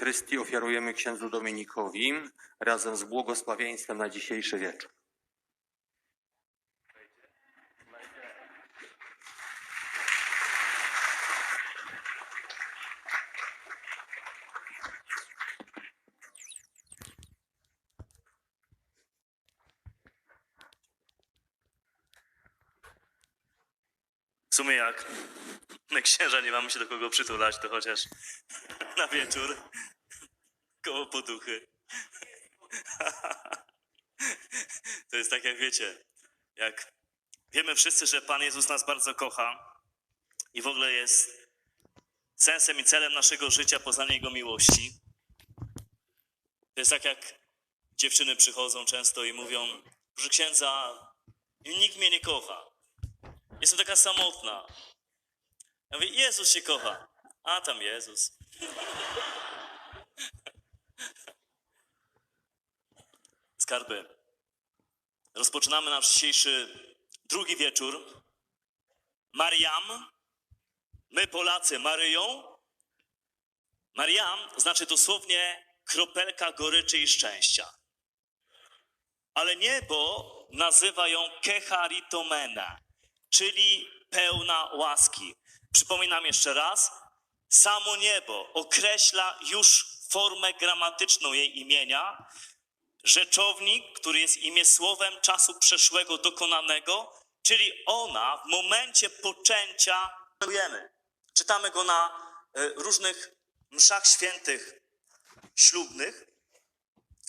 Eucharystii ofiarujemy księdzu Dominikowi razem z błogosławieństwem na dzisiejszy wieczór. W sumie jak my księża nie mamy się do kogo przytulać, to chociaż na wieczór koło poduchy. To jest tak jak wiecie, jak wiemy wszyscy, że Pan Jezus nas bardzo kocha i w ogóle jest sensem i celem naszego życia poznanie Jego miłości. To jest tak jak dziewczyny przychodzą często i mówią, proszę księdza, nikt mnie nie kocha. Jestem taka samotna. Ja mówię, Jezus się kocha. A tam Jezus. Skarby. Rozpoczynamy nasz dzisiejszy drugi wieczór. Mariam. My Polacy Maryją. Mariam znaczy dosłownie kropelka goryczy i szczęścia. Ale niebo nazywa ją Kecharitomena, czyli pełna łaski. Przypominam jeszcze raz, samo niebo określa już formę gramatyczną jej imienia. Rzeczownik, który jest imię słowem czasu przeszłego dokonanego, czyli ona w momencie poczęcia. Czytamy go na e, różnych mszach świętych ślubnych,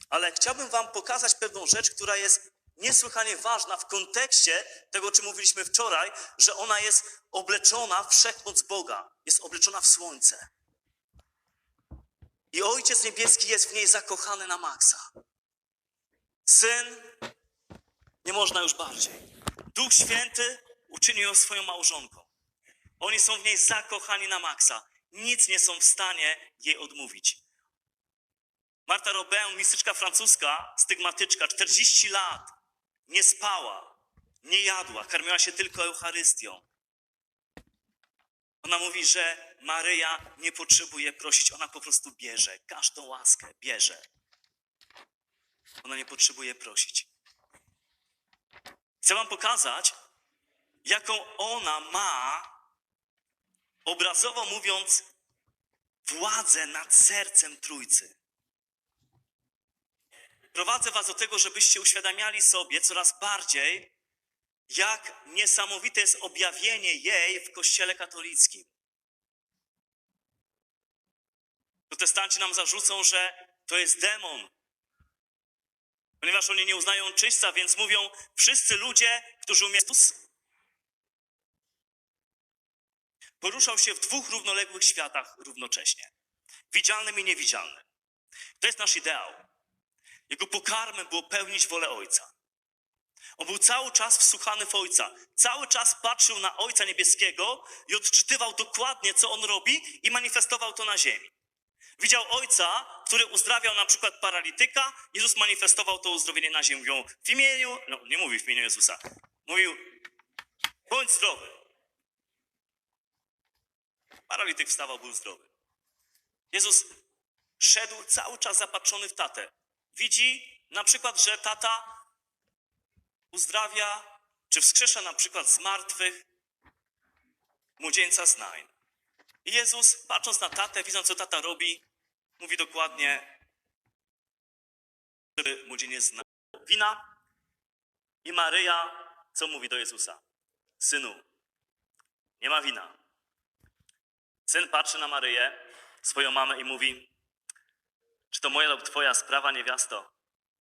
ale chciałbym Wam pokazać pewną rzecz, która jest niesłychanie ważna w kontekście tego, o czym mówiliśmy wczoraj, że ona jest obleczona w wszechmoc Boga, jest obleczona w słońce. I Ojciec Niebieski jest w niej zakochany na maksa. Syn, nie można już bardziej. Duch Święty uczynił ją swoją małżonką. Oni są w niej zakochani na maksa. Nic nie są w stanie jej odmówić. Marta Robin, mistyczka francuska, stygmatyczka, 40 lat nie spała, nie jadła, karmiła się tylko Eucharystią. Ona mówi, że Maryja nie potrzebuje prosić, ona po prostu bierze każdą łaskę, bierze. Ona nie potrzebuje prosić. Chcę Wam pokazać, jaką ona ma, obrazowo mówiąc, władzę nad sercem Trójcy. Prowadzę Was do tego, żebyście uświadamiali sobie coraz bardziej, jak niesamowite jest objawienie jej w Kościele katolickim. Protestanci nam zarzucą, że to jest demon, ponieważ oni nie uznają czyśca, więc mówią, wszyscy ludzie, którzy umieją. Poruszał się w dwóch równoległych światach równocześnie widzialnym i niewidzialnym. To jest nasz ideał. Jego pokarmem było pełnić wolę Ojca. On był cały czas wsłuchany w Ojca. Cały czas patrzył na Ojca Niebieskiego i odczytywał dokładnie, co On robi i manifestował to na ziemi. Widział Ojca, który uzdrawiał na przykład paralityka. Jezus manifestował to uzdrowienie na ziemi. Mówią w imieniu, no nie mówił w imieniu Jezusa. Mówił, bądź zdrowy. Paralityk wstawał, był zdrowy. Jezus szedł cały czas zapatrzony w tatę. Widzi na przykład, że tata uzdrawia, czy wskrzesza na przykład z martwych młodzieńca z Nain. I Jezus, patrząc na tatę, widząc co tata robi, mówi dokładnie, żeby młodzieniec znał wina. I Maryja, co mówi do Jezusa? Synu, nie ma wina. Syn patrzy na Maryję, swoją mamę i mówi, czy to moja lub twoja sprawa, niewiasto?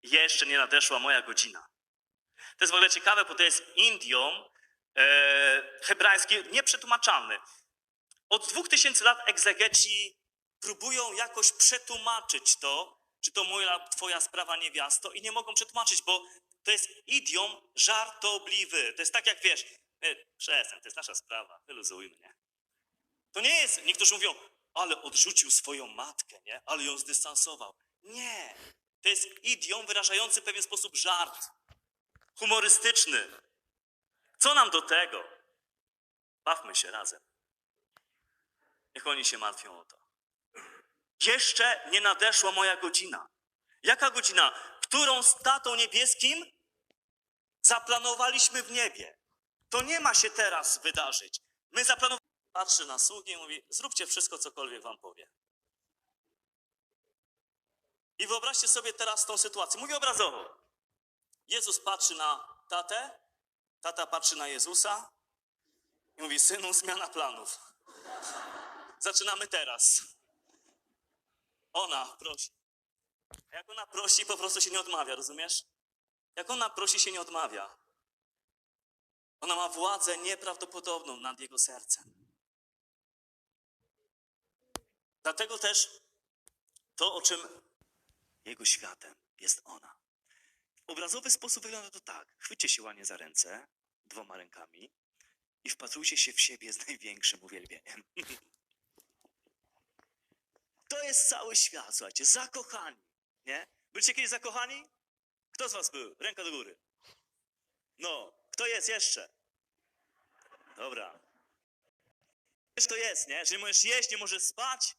Jeszcze nie nadeszła moja godzina. To jest w ogóle ciekawe, bo to jest idiom e, hebrajski nieprzetłumaczalny. Od dwóch tysięcy lat egzegeci próbują jakoś przetłumaczyć to, czy to moja twoja sprawa, niewiasto i nie mogą przetłumaczyć, bo to jest idiom żartobliwy. To jest tak jak, wiesz, e, przestań, to jest nasza sprawa, wyluzujmy, nie? To nie jest, niektórzy mówią, ale odrzucił swoją matkę, nie? Ale ją zdystansował. Nie. To jest idiom wyrażający w pewien sposób żart. Humorystyczny. Co nam do tego? Bawmy się razem. Niech oni się martwią o to. Jeszcze nie nadeszła moja godzina. Jaka godzina? Którą z tatą niebieskim zaplanowaliśmy w niebie. To nie ma się teraz wydarzyć. My zaplanowaliśmy. Patrzy na sługi i mówi: Zróbcie wszystko, cokolwiek wam powie. I wyobraźcie sobie teraz tą sytuację. Mówię obrazowo. Jezus patrzy na tatę, tata patrzy na Jezusa i mówi: Synu, zmiana planów. Zaczynamy teraz. Ona prosi. A Jak ona prosi, po prostu się nie odmawia, rozumiesz? Jak ona prosi, się nie odmawia. Ona ma władzę nieprawdopodobną nad jego sercem. Dlatego też to, o czym jego światem jest ona. W obrazowy sposób wygląda to tak. Chwyćcie się ładnie za ręce, dwoma rękami i wpatrujcie się w siebie z największym uwielbieniem. To jest cały świat, słuchajcie, zakochani, nie? Byliście kiedyś zakochani? Kto z was był? Ręka do góry. No, kto jest jeszcze? Dobra. Wiesz, kto jest, nie? Że nie możesz jeść, nie możesz spać.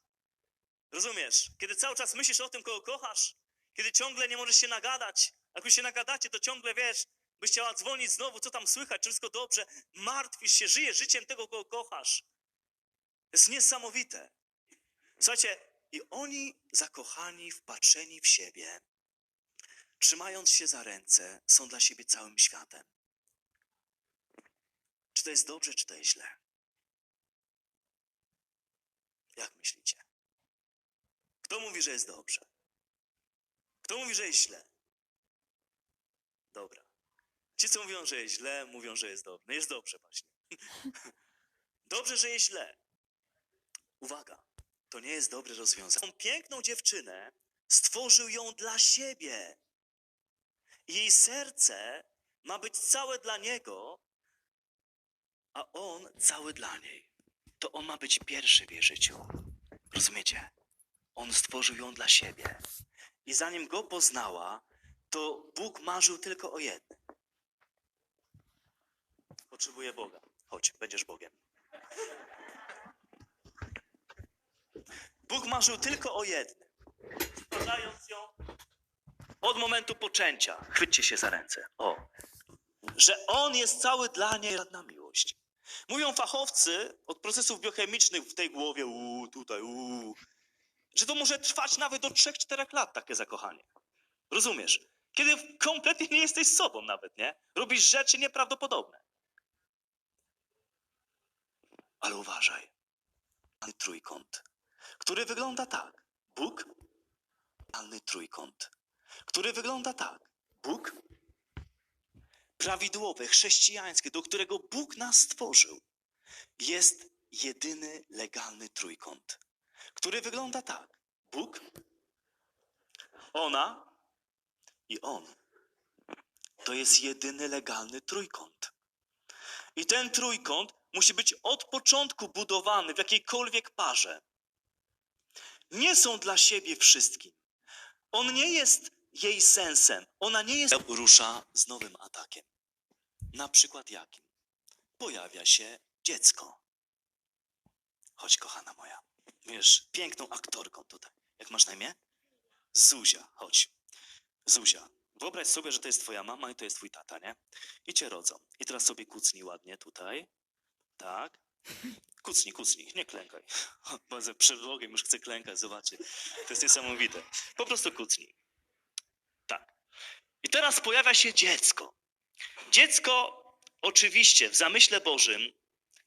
Rozumiesz? Kiedy cały czas myślisz o tym, kogo kochasz, kiedy ciągle nie możesz się nagadać, jak już się nagadacie, to ciągle wiesz, byś chciała dzwonić znowu, co tam słychać, czy wszystko dobrze, martwisz się, żyjesz życiem tego, kogo kochasz. To jest niesamowite. Słuchajcie, i oni zakochani, wpatrzeni w siebie, trzymając się za ręce, są dla siebie całym światem. Czy to jest dobrze, czy to jest źle? Jak myślicie? Kto mówi, że jest dobrze? Kto mówi, że jest źle? Dobra. Ci, co mówią, że jest źle, mówią, że jest dobrze. No jest dobrze właśnie. dobrze, że jest źle. Uwaga, to nie jest dobre rozwiązanie. Tą piękną dziewczynę stworzył ją dla siebie. Jej serce ma być całe dla niego, a on cały dla niej. To on ma być pierwszy w jej życiu. Rozumiecie? On stworzył ją dla siebie. I zanim go poznała, to Bóg marzył tylko o jednym. Potrzebuję Boga. Chodź, będziesz Bogiem. Bóg marzył tylko o jednym. Stwarzając ją od momentu poczęcia. Chwyćcie się za ręce. O. Że On jest cały dla niej żadna miłość. Mówią fachowcy od procesów biochemicznych w tej głowie, uuu, tutaj, uuu, że to może trwać nawet do 3-4 lat takie zakochanie. Rozumiesz? Kiedy kompletnie nie jesteś sobą nawet, nie? Robisz rzeczy nieprawdopodobne. Ale uważaj. Trójkąt, który wygląda tak. Bóg, idealny trójkąt, który wygląda tak. Bóg, prawidłowy, chrześcijański, do którego Bóg nas stworzył, jest jedyny legalny trójkąt, który wygląda tak. Bóg, ona i on. To jest jedyny legalny trójkąt. I ten trójkąt musi być od początku budowany w jakiejkolwiek parze. Nie są dla siebie wszystkim. On nie jest jej sensem. Ona nie jest. Rusza z nowym atakiem. Na przykład jakim? Pojawia się dziecko. Chodź, kochana moja. Wiesz, piękną aktorką tutaj. Jak masz na imię? Zuzia, chodź. Zuzia, wyobraź sobie, że to jest twoja mama i to jest twój tata, nie? I cię rodzą. I teraz sobie kucnij ładnie tutaj. Tak. Kucnij, kucnij, nie klękaj. Bardzo przed Bogiem już chcę klękać, zobaczy. To jest niesamowite. Po prostu kucnij. Tak. I teraz pojawia się dziecko. Dziecko oczywiście w zamyśle Bożym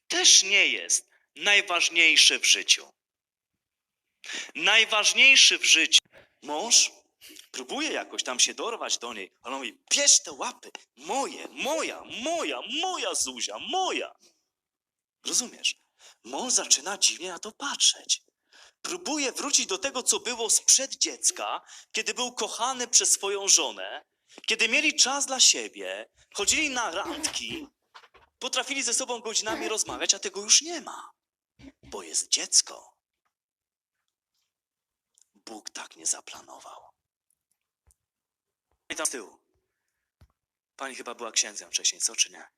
też nie jest najważniejsze w życiu. Najważniejszy w życiu mąż próbuje jakoś tam się dorwać do niej, on mówi, bierz te łapy, moje, moja, moja, moja Zuzia, moja. Rozumiesz? Mąż zaczyna dziwnie na to patrzeć. Próbuje wrócić do tego, co było sprzed dziecka, kiedy był kochany przez swoją żonę, kiedy mieli czas dla siebie, chodzili na randki, potrafili ze sobą godzinami rozmawiać, a tego już nie ma, bo jest dziecko. Bóg tak nie zaplanował. I tam z tyłu. Pani chyba była księdzem wcześniej, co czy nie?